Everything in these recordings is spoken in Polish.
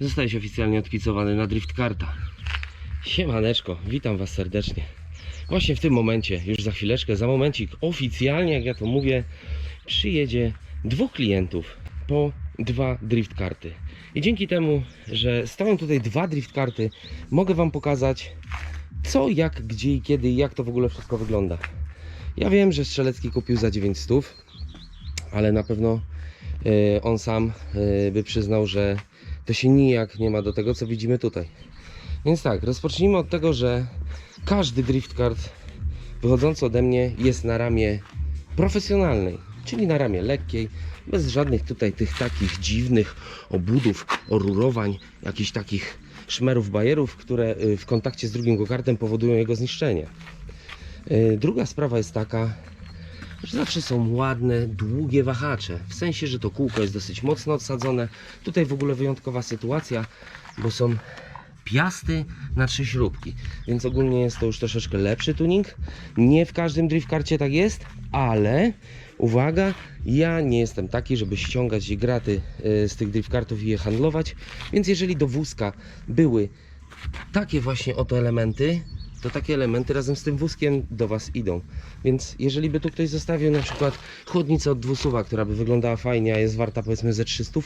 zostałeś oficjalnie odpicowany na drift karta. Siemaneczko, witam Was serdecznie. Właśnie w tym momencie, już za chwileczkę, za momencik, oficjalnie, jak ja to mówię, przyjedzie dwóch klientów po dwa drift karty. I dzięki temu, że stoją tutaj dwa drift karty, mogę Wam pokazać co, jak, gdzie i kiedy i jak to w ogóle wszystko wygląda. Ja wiem, że Strzelecki kupił za 900, ale na pewno e, on sam e, by przyznał, że to się nijak nie ma do tego, co widzimy tutaj. Więc tak, rozpocznijmy od tego, że każdy drift kart wychodzący ode mnie jest na ramię profesjonalnej, czyli na ramię lekkiej, bez żadnych tutaj tych takich dziwnych obudów, orurowań, jakichś takich szmerów, bajerów, które y, w kontakcie z drugim go-kartem powodują jego zniszczenie. Y, Druga sprawa jest taka, że zawsze są ładne, długie wahacze. W sensie, że to kółko jest dosyć mocno odsadzone. Tutaj w ogóle wyjątkowa sytuacja, bo są piasty na trzy śrubki. Więc ogólnie jest to już troszeczkę lepszy tuning. Nie w każdym driftkarcie tak jest, ale uwaga, ja nie jestem taki, żeby ściągać graty y, z tych driftkartów i je handlować. Więc jeżeli do wózka były takie właśnie oto elementy, to takie elementy razem z tym wózkiem do Was idą. Więc jeżeli by tu ktoś zostawił na przykład chłodnicę od dwusuwa, która by wyglądała fajnie, a jest warta powiedzmy ze 300,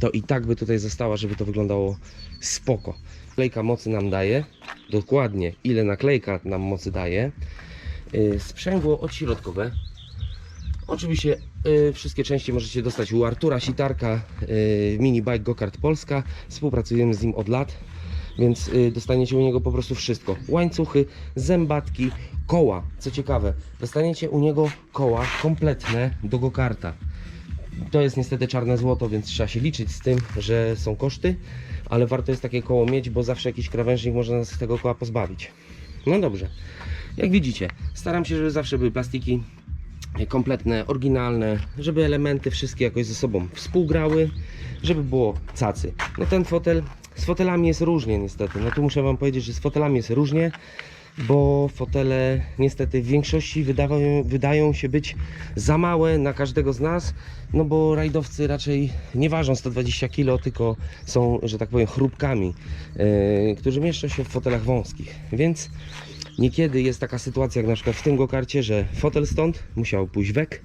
to i tak by tutaj została, żeby to wyglądało spoko. Klejka mocy nam daje, dokładnie ile naklejka nam mocy daje. Yy, Sprzęgło odśrodkowe. Oczywiście yy, wszystkie części możecie dostać u Artura Sitarka, yy, Mini Bike Go-Kart Polska. Współpracujemy z nim od lat więc y, dostaniecie u niego po prostu wszystko. Łańcuchy, zębatki, koła. Co ciekawe, dostaniecie u niego koła kompletne do go-karta. To jest niestety czarne złoto, więc trzeba się liczyć z tym, że są koszty, ale warto jest takie koło mieć, bo zawsze jakiś krawężnik może nas tego koła pozbawić. No dobrze, jak widzicie, staram się, żeby zawsze były plastiki kompletne, oryginalne, żeby elementy wszystkie jakoś ze sobą współgrały, żeby było cacy. No ten fotel, z fotelami jest różnie niestety, no tu muszę wam powiedzieć, że z fotelami jest różnie, bo fotele niestety w większości wydają się być za małe na każdego z nas, no bo rajdowcy raczej nie ważą 120 kg, tylko są, że tak powiem, chrupkami, yy, którzy mieszczą się w fotelach wąskich, więc Niekiedy jest taka sytuacja, jak na przykład w tym gokarcie, że fotel stąd musiał pójść wek,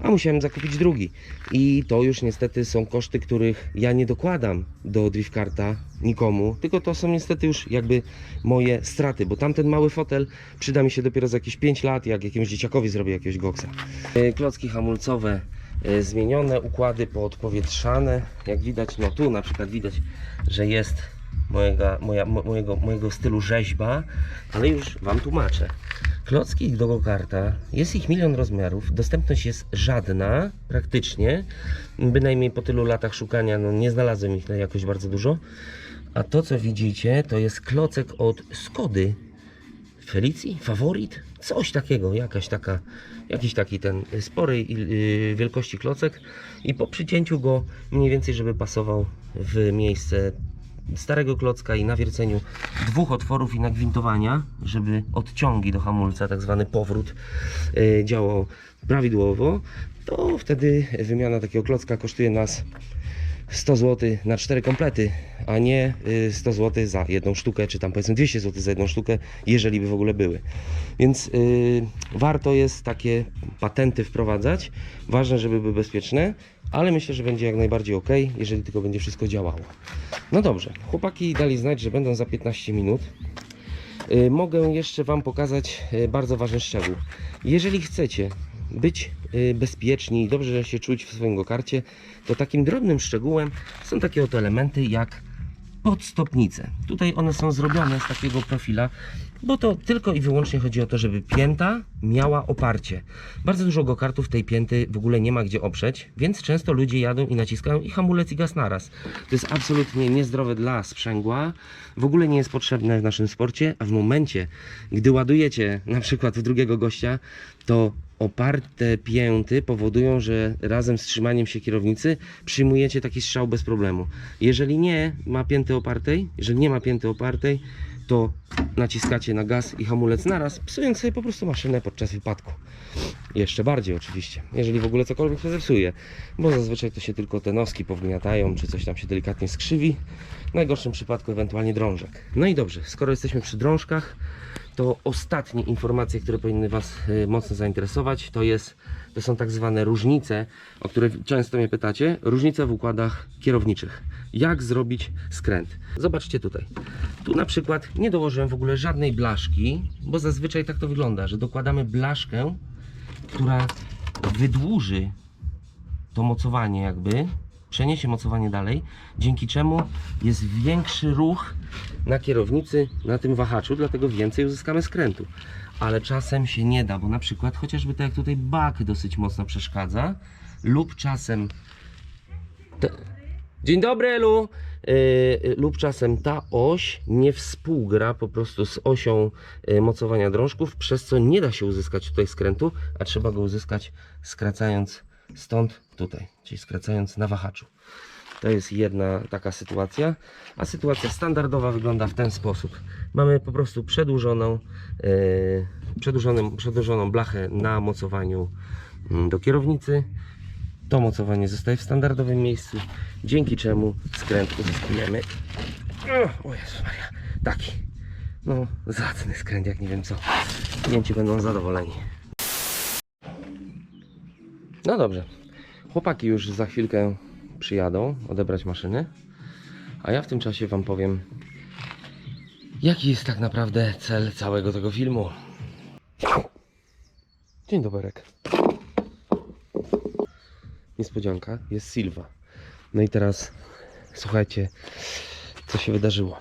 a musiałem zakupić drugi. I to już niestety są koszty, których ja nie dokładam do driftkarta nikomu, tylko to są niestety już jakby moje straty, bo tamten mały fotel przyda mi się dopiero za jakieś 5 lat, jak jakiemuś dzieciakowi zrobię jakiegoś goksa. E, Klocki hamulcowe e, zmienione, układy poodpowietrzane. Jak widać, no tu na przykład widać, że jest mojego, moja, mo- mojego, mojego stylu rzeźba, ale już Wam tłumaczę. Klocki do go-karta, jest ich milion rozmiarów, dostępność jest żadna praktycznie, bynajmniej po tylu latach szukania no, nie znalazłem ich jakoś bardzo dużo. A to co widzicie to jest klocek od Skody, Felicji, Faworit, coś takiego, jakaś taka, jakiś taki ten sporej yy, wielkości klocek. I po przycięciu go mniej więcej, żeby pasował w miejsce starego klocka i nawierceniu dwóch otworów i nagwintowania, żeby odciągi do hamulca, tak zwany powrót yy, działał prawidłowo, to wtedy wymiana takiego klocka kosztuje nas 100 zł na 4 komplety, a nie y, 100 zł za jedną sztukę, czy tam powiedzmy 200 zł za jedną sztukę, jeżeli by w ogóle były. Więc y, warto jest takie patenty wprowadzać. Ważne, żeby były bezpieczne, ale myślę, że będzie jak najbardziej ok, jeżeli tylko będzie wszystko działało. No dobrze, chłopaki dali znać, że będą za 15 minut. Y, Mogę jeszcze Wam pokazać y, bardzo ważny szczegół. Jeżeli chcecie być y, bezpieczni i dobrze się czuć w swoim gokarcie, to takim drobnym szczegółem są takie oto elementy jak podstopnice. Tutaj one są zrobione z takiego profila, bo to tylko i wyłącznie chodzi o to, żeby pięta miała oparcie. Bardzo dużo gokartów tej pięty w ogóle nie ma gdzie oprzeć, więc często ludzie jadą i naciskają i hamulec i gaz naraz. To jest absolutnie niezdrowe dla sprzęgła, w ogóle nie jest potrzebne w naszym sporcie, a w momencie, gdy ładujecie na przykład w drugiego gościa, to oparte pięty powodują, że razem z trzymaniem się kierownicy przyjmujecie taki strzał bez problemu. Jeżeli nie ma pięty opartej, jeżeli nie ma pięty opartej, to naciskacie na gaz i hamulec naraz, psując sobie po prostu maszynę podczas wypadku. Jeszcze bardziej oczywiście, jeżeli w ogóle cokolwiek się zepsuje, bo zazwyczaj to się tylko te noski powgniatają, czy coś tam się delikatnie skrzywi. W najgorszym przypadku ewentualnie drążek. No i dobrze, skoro jesteśmy przy drążkach, to ostatnie informacje, które powinny Was y, mocno zainteresować, to jest, to są tak zwane różnice, o które często mnie pytacie, różnice w układach kierowniczych. Jak zrobić skręt? Zobaczcie tutaj. Tu na przykład nie dołożyłem w ogóle żadnej blaszki, bo zazwyczaj tak to wygląda, że dokładamy blaszkę, która wydłuży to mocowanie jakby, przeniesie mocowanie dalej, dzięki czemu jest większy ruch na kierownicy, na tym wahaczu, dlatego więcej uzyskamy skrętu. Ale czasem się nie da, bo na przykład chociażby tak jak tutaj bak dosyć mocno przeszkadza, lub czasem te... Dzień dobry Elu! Yy, lub czasem ta oś nie współgra po prostu z osią yy, mocowania drążków, przez co nie da się uzyskać tutaj skrętu, a trzeba go uzyskać skracając stąd tutaj, czyli skracając na wahaczu. To jest jedna taka sytuacja, a sytuacja standardowa wygląda w ten sposób. Mamy po prostu przedłużoną, yy, przedłużoną, przedłużoną blachę na mocowaniu mm, do kierownicy. To mocowanie zostaje w standardowym miejscu, dzięki czemu skręt uzyskujemy. O Jezus Maria, taki. No, zacny skręt, jak nie wiem co. Klienci będą zadowoleni. No dobrze. Chłopaki już za chwilkę przyjadą odebrać maszyny, a ja w tym czasie Wam powiem, jaki jest tak naprawdę cel całego tego filmu. Dzień dobry. Niespodzianka, jest Silva. No i teraz słuchajcie, co się wydarzyło.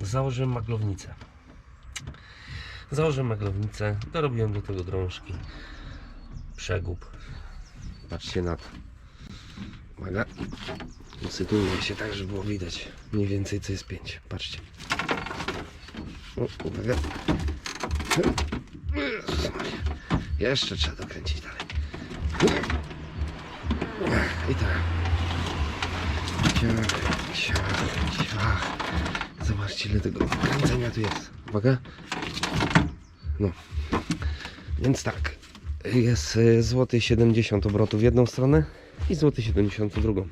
Założyłem maglownicę. Założyłem maglownicę, dorobiłem do tego drążki, przegub. Patrzcie na to. Uwaga. Usytuję się tak, żeby było widać mniej więcej co jest pięć. Patrzcie. O, uwaga. Jeszcze trzeba dokręcić dalej. I tak. Ciach, ciach, ciach. Zobaczcie ile tego kręcenia tu jest. Uwaga. No. Więc tak. Jest y, złoty 70 obrotów w jedną stronę i złoty 70 w drugą.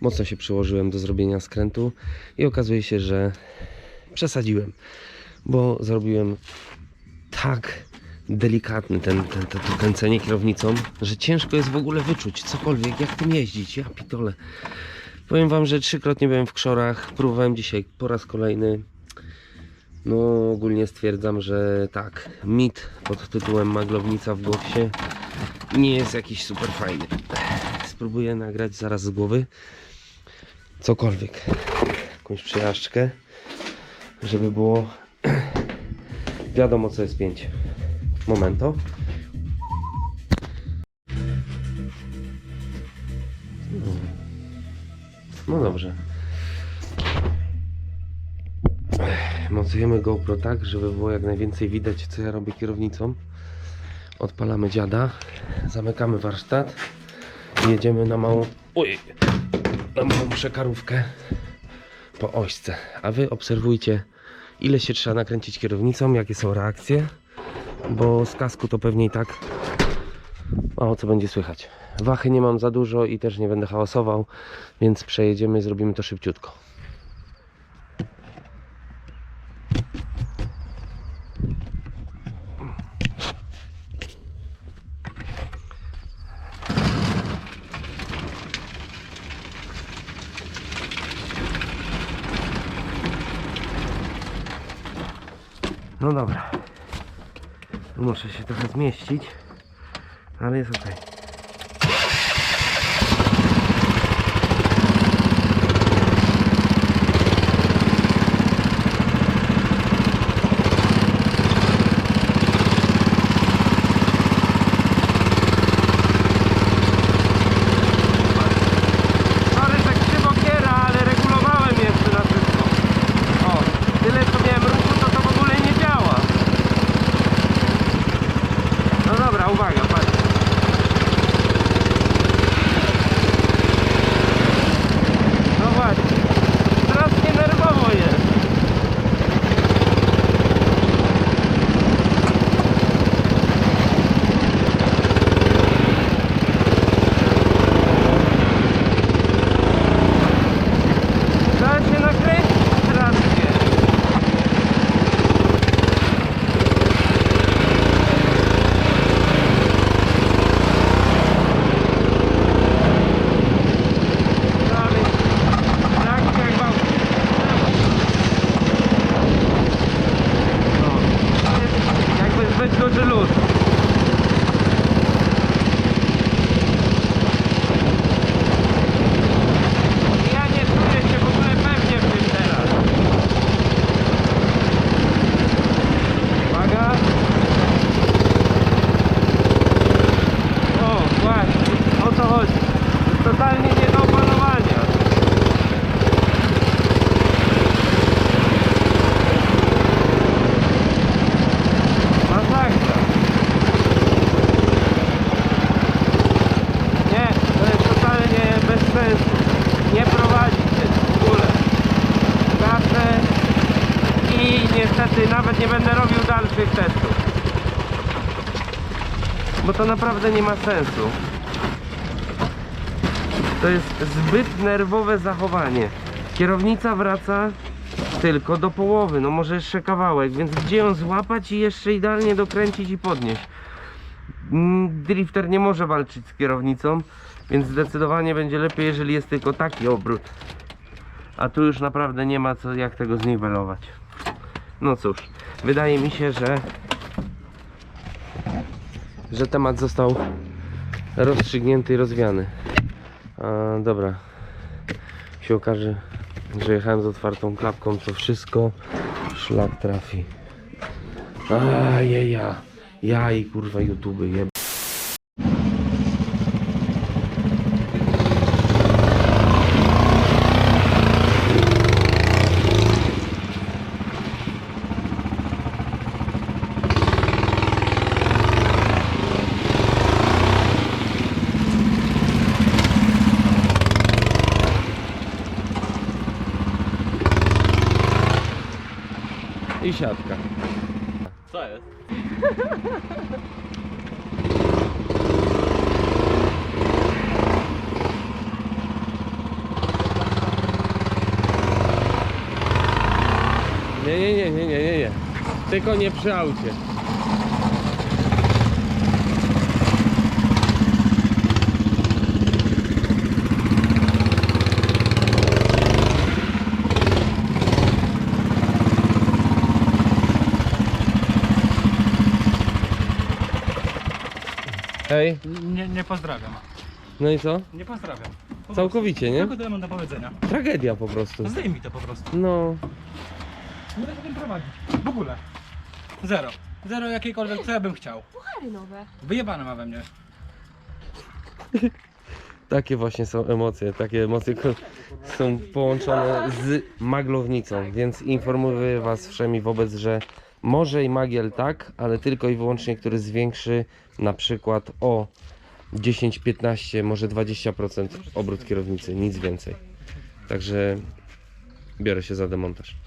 Mocno się przyłożyłem do zrobienia skrętu i okazuje się, że przesadziłem, bo zrobiłem tak delikatny ten, ten, ten, to kręcenie kierownicą, że ciężko jest w ogóle wyczuć cokolwiek, jak tym jeździć. Ja pitole. Powiem Wam, że trzykrotnie byłem w krzorach, próbowałem dzisiaj po raz kolejny. No ogólnie stwierdzam, że tak, mit pod tytułem Maglownica w Goksie nie jest jakiś super fajny. Spróbuję nagrać zaraz z głowy cokolwiek, jakąś przejażdżkę, żeby było wiadomo co jest pięć. Momento. No dobrze. Mocujemy GoPro tak, żeby było jak najwięcej widać, co ja robię kierownicą. Odpalamy dziada, zamykamy warsztat i jedziemy na małą, oj, na małą przekarówkę po ośce. A wy obserwujcie, ile się trzeba nakręcić kierownicą, jakie są reakcje, bo z kasku to pewnie i tak mało co będzie słychać. Wachy nie mam za dużo i też nie będę hałasował, więc przejedziemy, zrobimy to szybciutko. No dobra. Muszę się trochę zmieścić, ale jest ok. Bo to naprawdę nie ma sensu. To jest zbyt nerwowe zachowanie. Kierownica wraca tylko do połowy, no może jeszcze kawałek, więc gdzie ją złapać i jeszcze idealnie dokręcić i podnieść. Mm, Drifter nie może walczyć z kierownicą, więc zdecydowanie będzie lepiej, jeżeli jest tylko taki obrót. A tu już naprawdę nie ma co jak tego zniwelować. No cóż, wydaje mi się, że że temat został rozstrzygnięty i rozwiany. A, dobra. Się okaże, że jechałem z otwartą klapką, to wszystko szlak trafi. Ajeja. Ja i kurwa YouTube jeb... I siatka. Co jest? Nie, nie, nie, nie, nie, nie, nie. Tylko nie przy aucie. Hej, Nie, nie pozdrawiam. no i co? Nie pozdrawiam. Po Całkowicie, nie? Tylko tyle mam do powiedzenia. Tragedia po prostu. Zdejmij to po prostu. No, Nie będę tym prowadzić. W ogóle. Zero. Zero jakiejkolwiek, co ja bym chciał. Puchary nowe. Wyjebane ma we mnie. takie właśnie są emocje. Takie emocje ko- są połączone z maglownicą, więc informuję Was wszemi wobec, że może i magiel tak, ale tylko i wyłącznie, który zwiększy na przykład o 10, 15, może 20% obrót kierownicy, nic więcej. Także biorę się za demontaż.